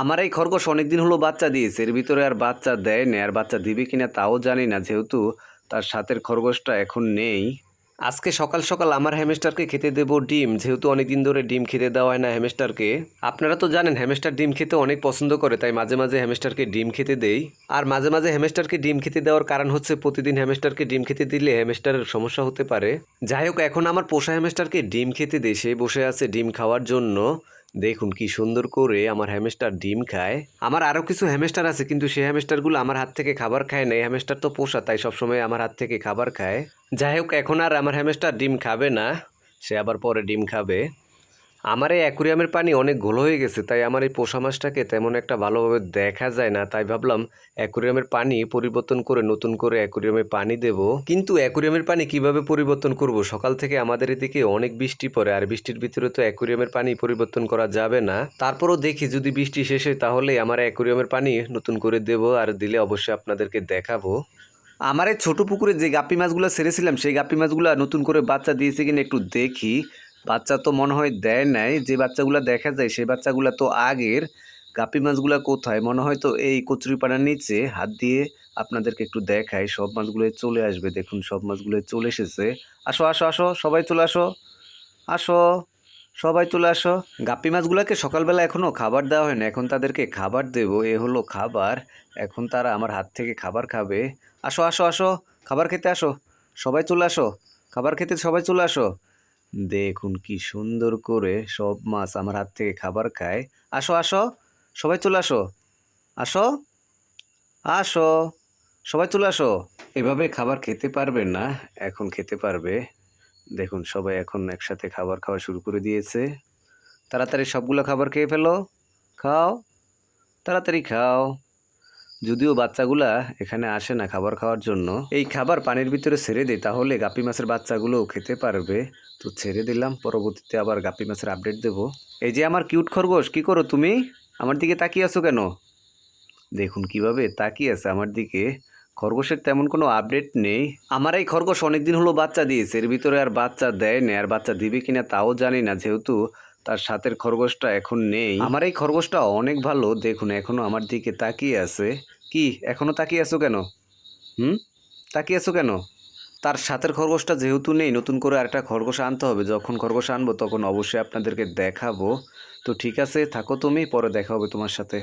আমার এই খরগোশ অনেকদিন হলো বাচ্চা দিয়েছে। এর ভিতরে আর বাচ্চা দেয় না, আর বাচ্চা দিবে কিনা তাও জানি না, যেহেতু তার সাথের খরগোশটা এখন নেই। আজকে সকাল সকাল আমার হ্যামেস্টারকে খেতে দেবো ডিম, যেহেতু অনেকদিন ধরে ডিম খেতে দেওয়া হয় না হ্যামেস্টারকে। আপনারা তো জানেন হ্যামেস্টার ডিম খেতে অনেক পছন্দ করে, তাই মাঝে মাঝে হ্যামেস্টারকে ডিম খেতে দেই। আর মাঝে মাঝে হ্যামেস্টারকে ডিম খেতে দেওয়ার কারণ হচ্ছে প্রতিদিন হ্যামেস্টারকে ডিম খেতে দিলে হ্যামেস্টারের সমস্যা হতে পারে। যাই হোক, এখন আমার পোষা হ্যামেস্টারকে ডিম খেতে সে বসে আছে ডিম খাওয়ার জন্য। দেখুন কি সুন্দর করে আমার হ্যামেস্টার ডিম খায়। আমার আরও কিছু হ্যামেস্টার আছে, কিন্তু সেই হ্যামেস্টারগুলো আমার হাত থেকে খাবার খায় না। এই হ্যামেস্টার তো পোষা, তাই সবসময় আমার হাত থেকে খাবার খায়। যাই হোক, এখন আর আমার হ্যামেস্টার ডিম খাবে না, সে আবার পরে ডিম খাবে। আমার এই অ্যাকুরিয়ামের পানি অনেক ঘোল হয়ে গেছে, তাই আমার এই পোষা মাছটাকে তেমন একটা ভালোভাবে দেখা যায় না, তাই ভাবলাম অ্যাকুরিয়ামের পানি পরিবর্তন করে নতুন করে অ্যাকুরিয়ামে পানি দেব। কিন্তু অ্যাকুরিয়ামের পানি কীভাবে পরিবর্তন করব? সকাল থেকে আমাদের এদিকে অনেক বৃষ্টি পড়ে, আর বৃষ্টির ভিতরে তো অ্যাকুরিয়ামের পানি পরিবর্তন করা যাবে না। তারপরও দেখি যদি বৃষ্টি শেষ হয় তাহলে আমার অ্যাকুরিয়ামের পানি নতুন করে দেব আর দিলে অবশ্যই আপনাদেরকে দেখাবো। আমার এই ছোটো পুকুরে যে গাপ্পি মাছগুলো ছেড়েছিলাম, সেই গাপ্পি মাছগুলো নতুন করে বাচ্চা দিয়েছে কিনা একটু দেখি। বাচ্চা তো মনে হয় দেয় নাই, যে বাচ্চাগুলো দেখা যায় সেই বাচ্চাগুলো তো আগের। গাপ্পি মাছগুলো কোথায়? মনে হয় তো এই কচুরিপানার নিচে। হাত দিয়ে আপনাদেরকে একটু দেখাই, সব মাছগুলো চলে আসবে। দেখুন, সব মাছগুলো চলে এসেছে। আসো আসো আসো, সবাই চলে আসো। আসো, সবাই চলে আসো। গাপ্পি মাছগুলোকে সকালবেলা এখনও খাবার দেওয়া হয় না এখন তাদেরকে খাবার দেবো। এ হলো খাবার। এখন তারা আমার হাত থেকে খাবার খাবে। আসো আসো আসো, খাবার খেতে আসো। সবাই চলে আসো। খাবার খেতে সবাই চলে আসো। দেখুন কি সুন্দর করে সব মাছ আমার হাত থেকে খাবার খায়। আসো আসো, সবাই চলে আসো। আসো আসো, সবাই চলে আসো। এভাবে খাবার খেতে পারবে না, এখন খেতে পারবে। দেখুন সবাই এখন একসাথে খাবার খাওয়া শুরু করে দিয়েছে। তাড়াতাড়ি সবগুলো খাবার খেয়ে ফেলো। খাও, তাড়াতাড়ি খাও। যদিও বাচ্চাগুলা এখানে আসে না খাবার খাওয়ার জন্য, এই খাবার পানির ভিতরে ছেড়ে দিই, তাহলে গাপি মাছের বাচ্চাগুলোও খেতে পারবে। তো ছেড়ে দিলাম, পরবর্তীতে আবার গাপি মাছের আপডেট দেব। এই যে আমার কিউট খরগোশ, কি করো তুমি? আমার দিকে তাকিয়ে আছো কেন? দেখুন কীভাবে তাকিয়ে আছে আমার দিকে। খরগোশের তেমন কোনো আপডেট নেই। আমার এই খরগোশ অনেকদিন হলো বাচ্চা দিয়েছে, এর ভিতরে আর বাচ্চা দেয় না, আর বাচ্চা দিবে কিনা তাও জানি না, যেহেতু তার সাথের খরগোশটা এখন নেই। আমার এই খরগোশটা অনেক ভালো। দেখুন এখনও আমার দিকে তাকিয়ে আছে। কি এখনও তাকিয়ে আছো কেন? হুম? তাকিয়ে আছো কেন? তার সাথের খরগোশটা যেহেতু নেই, নতুন করে আরেকটা খরগোশ আনতে হবে। যখন খরগোশ আনব, তখন অবশ্যই আপনাদেরকে দেখাবো। তো ঠিক আছে, থাকো তুমি, পরে দেখা হবে তোমার সাথে।